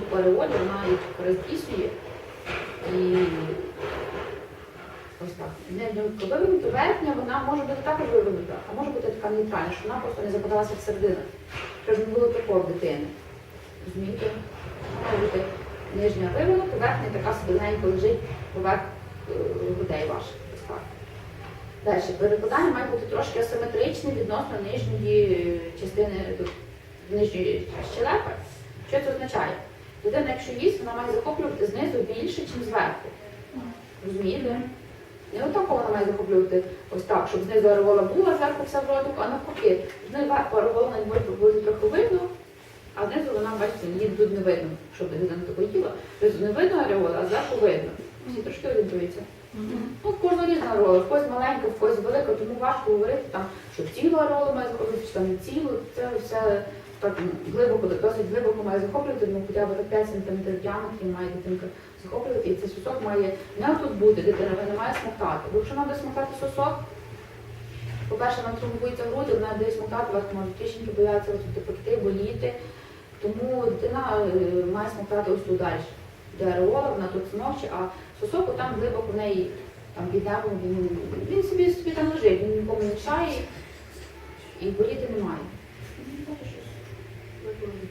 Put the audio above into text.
розвитку ареолі, вона їх роздійснює. І ось так. Не вивернута верхня, вона може бути також вивернута, а може бути така нейтральна, що вона просто не западалася всередину. Щоб не було такого в дитини. Розумієте? Може бути нижня вивернута, верхня така собі лежить поверх е, грудей ваших. Ось так. Далі, перекладання має бути трошки асиметричне відносно нижньої е, частини нижньої щелепи. Що це означає? Людина, якщо їсть, вона має захоплювати знизу більше, ніж зверху. Розумієте? Не отако вона має захоплювати ось так, щоб знизу ареола була, зверху вся в ротик, а навпаки, зверху ареола навіть може бути трохи видно, а знизу вона, бачите, її тут не видно, щоб людина тако їла. Тобто не видно ареола, а зверху видно. Всі трошки орієнтуються. Ну, в кожного різна ареола, в когось маленька, в когось велика, тому важко говорити, там, що цілу ареолу має захоплювати, чи там не цілу. Це все так глибоко, досить глибоко має захоплювати, ну хоча б так 5 см в діаметрі має дитинка захоплювати, і цей сосок має не тут бути, дитина не має смоктати. Бо якщо вона буде смоктати сосок, по-перше, вона травмується груди, вона буде смоктати, вас можуть кишеньки бояться, ось тут пекти, боліти. Тому дитина е, має смоктати ось тут далі. Де ареола, вона тут смокче, а сосок там глибоко в неї там під небом, він, він собі, собі там лежить, він нікому не мішає і боліти немає. We're going